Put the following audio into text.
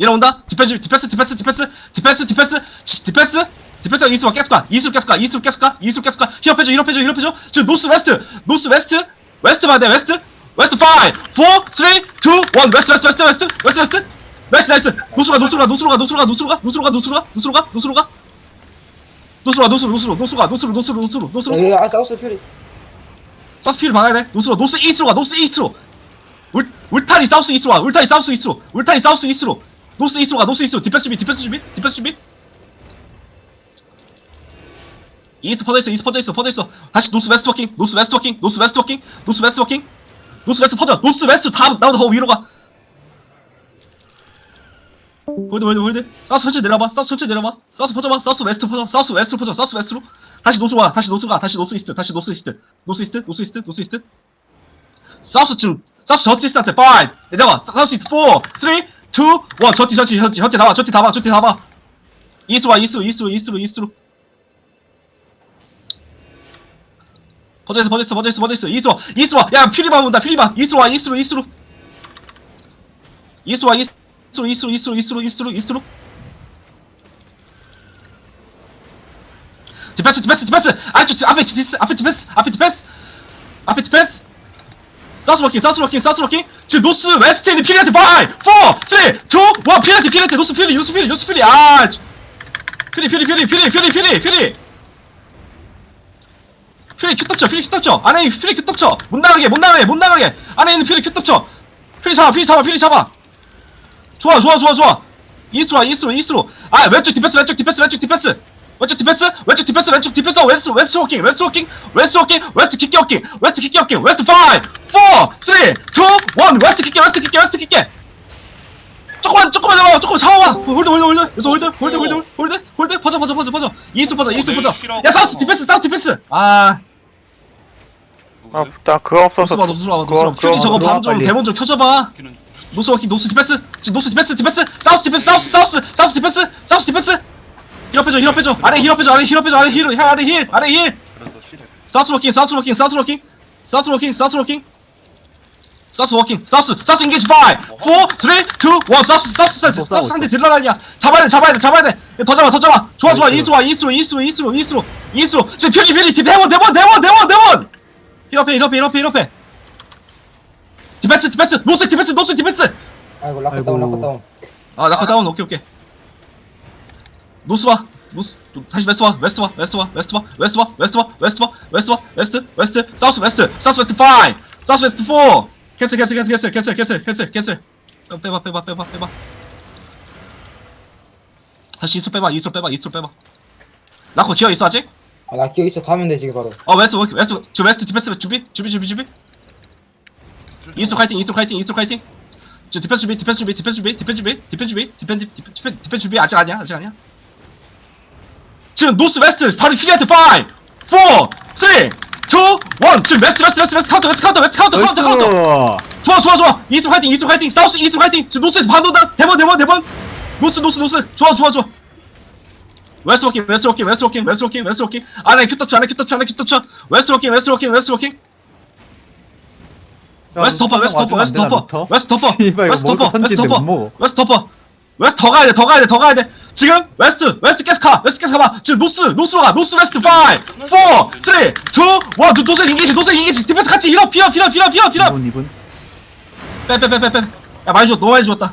얘네 온다 디펜스 디펜스 디펜스 디펜스 디펜스 디펜스 치, 디펜스 디펜스 이스와 깨스가 이스로 깨스가 이스로 깨스가 이스로 깨스가 힐업해줘 힐업해줘 힐업해줘 지금 노스 웨스트 노스 웨스트 웨스트 봐야 돼 웨스트 웨스트 5 4 3 2 1 웨스트 웨스트 웨스트 웨스트 웨스트 웨스트 나이스 나이스 노스로 가 노스로 가 노스로 가 노스로 가 노스로 가 노스로 가 노스로 가 노스로 가 노스로 가 노스로 가 노스로 노스로 노스로 가 노스로 노스로 노스로 노스로 여기 아 사우스 퓨리 사우스 피를 막아야 돼. 노스로, 노스 이스트로 가, 노스 이스트로. 울, 울타리 사우스 이스트로 가, 울타리 사우스 이스트로. 울타리 사우스 이스트로. 노스 이스트로 가, 노스 이스트로. 디펜스 준비, 디펜스 준비, 디펜스 준비. 이스트 퍼져 있어, 이스트 퍼져 있어, 퍼져 있어. 다시 노스 웨스트 워킹, 노스 웨스트 워킹, 노스 웨스트 워킹, 노스 웨스트 워킹. 노스 웨스트 퍼져, 노스 웨스트 다, 나보다 더 위로 가. 홀드, 홀드, 홀드. 사우스 천천히 내려봐, 사우스 천천히 내려봐. 사우스 퍼져봐, 사우스 웨스트 퍼져, 사우스 웨스트 퍼져, 사우스 웨스트로. 다시 노스로 가, 다시 노스로 가, 다시 노스 이스트, 다시 노스 이스트, 노스 이스트, 노스 이스트, 노스 이스트. 사우스 지금 사우스 저티스한테 5 내려와 사우스 이스트 4 3 2 1 저티 저티 저티 저티 나와 저티 나와 저티 나와 이스로 와 이스로 이스로 이스로 이스로 버져있어 버져있어 버져있어 버져있어 이스로 와, 이스로 와. 야 피리만 온다 피리만 이스로 와 이스로 이스로 이스로 와 이스로 이스로 이스로 이스로 이스로 이스로 디펜스 디펜스 디펜스. 아래쪽 앞에 디펜스 앞에 디펜스 앞에 디펜스. 앞에 디펜스. 사우스 워킹 사우스 워킹 사우스 워킹 지금 노스 웨스트 있는 피리한테 5 4 3 2 1 피리한테 피리한테! 노스 피리 노스 피리 노스 피리! 아 피리 피리 피리 피리 피리 피리 피리! 피리 큐떡쳐 피리 큐떡쳐! 안에 있는 피리 큐떡쳐! 못 나가게 못 나가게 못 나가게! 안에 있는 피리 큐떡쳐! 피리 잡아 피리 잡아 피리 잡아! 좋아 좋아 좋아 좋아! 이스로 와 이스로 이스로! 아 왼쪽 디펜스 왼쪽 디펜스 왼쪽 디펜스! 왼쪽 디펜스 왼쪽 디펜스 왼쪽 디펜스 웨스트 웨스트 워킹 웨스트 워킹 웨스트 워킹 웨스트 킥기 워킹 웨스트 킥기 워킹 웨스트 5 4 3 2 1 웨스트 킥기 웨스트 킥기 웨스트 킥기 조금만 조금만 잡아 조금만 잡아봐. 홀드 홀드 홀드. 여기서 홀드 홀드 홀드 홀드 홀드 홀드. 퍼져 퍼져 퍼져 퍼져. 이스트 퍼져 이스트 퍼져. 야 사우스 디펜스 사우스 디펜스. 아. 아, 나 그거 없어서. 노스 봐 노스봐 그거- 노스 봐 퓨리 그거 저거 들어와, 밤좀 빨리. 데몬 좀 켜줘봐. 노스 워킹 노스 디펜스. 지금 노스 디펜스 디펜스. 사우스 디펜스 사우스 사우스 사우스 디펜스 사우스 디펜스. 힐업 해줘 힐업 해줘. 아래 힐업 해줘 아래 힐업 해줘 아래 힐 아래 힐 아래 힐. 사우스 워킹 사우스 워킹 사우스 워킹. 사우스 워킹 사우스 워킹 사우스 워킹 사우스 사우스 인게이지 5 4 3 2 1 사우스 사우스 사우스 사우스 상대 들러라냐 잡아야 돼 잡아야 돼 잡아야 돼더 잡아 더 잡아. 좋아 좋아. 이스로 와 이스로 이스로 이스로 이스로 이스로. 지금 퓨리 퓨리 데몬 데몬 데몬 데몬 데몬. 힐업해 힐업해 힐업해 힐업해. 디펜스 디펜스. 노스 디펜스 노스 디펜스. 아이고 락커 아이고. 다운 락커 다운. 아 나카 다운. 오케이 오케이. 노스 와. 노스 다시 웨스트 와. 웨스트 와 웨스트 와 웨스트 와 웨스트 와 웨스트 와 웨스트 와 웨스트 와 웨스트 웨스트. 사우스 웨스트 사우스 웨스트 5 사우스 웨스트 4 캔슬 캔슬 캔슬 캔슬 캔슬 캔슬 캔슬 어, 빼봐 빼봐 빼봐 빼봐. 다시 이스로 빼봐 이스로 빼봐 이스로 빼봐. 라코 기어 있어 아직? 아 나 기억 있어. 가면 돼 지금 바로. 어 웨스트 웨스트 웨스트 저 웨스트 디펜스 준비? 준비 준비 준비? 이스트 카이팅 이스트 카이팅 이스트 카이팅. 저 디펜스 준비 디펜스 준비 디펜스 준비 디펜스 준비 디펜스 준비 디펜스 디펜스 디펜스 디펜스 준비. 아직 아니야 아직 아니야. 지금 노스 웨스트 바로 힐리한테 5 4 3 2 1 지금 웨스트 웨스트 웨스트 웨스트 카운터 웨스트 카운터 웨스트 카운터 카운터 카운터. 좋아 좋아 좋아. 이스트 카이팅 이스트 카이팅. 사우스 이스트 카이팅. 지금 노스에서 반도다. 대번 대번 대번 노스 노스 노스. 좋아 좋아 좋아. 웨스트 워킹 웨스트 워킹 웨스트 워킹 웨스트 워킹 웨스트 워킹. 안에 큐터치 안에 큐터치 안에 큐터치 웨스트 워킹 웨스트 워킹 웨스트 워킹. 웨스트 덮어 웨스트 덮어 웨스트 덮어 웨스트 덮어. 웨스트 덮어 웨스트 덮어. 웨스트 덮어. 웨스트 더 가야 돼 더 가야 돼 더 가야 돼 지금 웨스트 웨스트 계속 가 웨스트 계속 가봐. 지금 노스 노스로 가 노스 웨스트 5 4 3 2 1 노스 인기지 노스 인기지. 디펜스 같이 밀어 밀어 밀어 밀어 밀어 밀어. 이분 이분. 빼빼빼빼빼. 야 많이 죽었 너무 많이 죽었다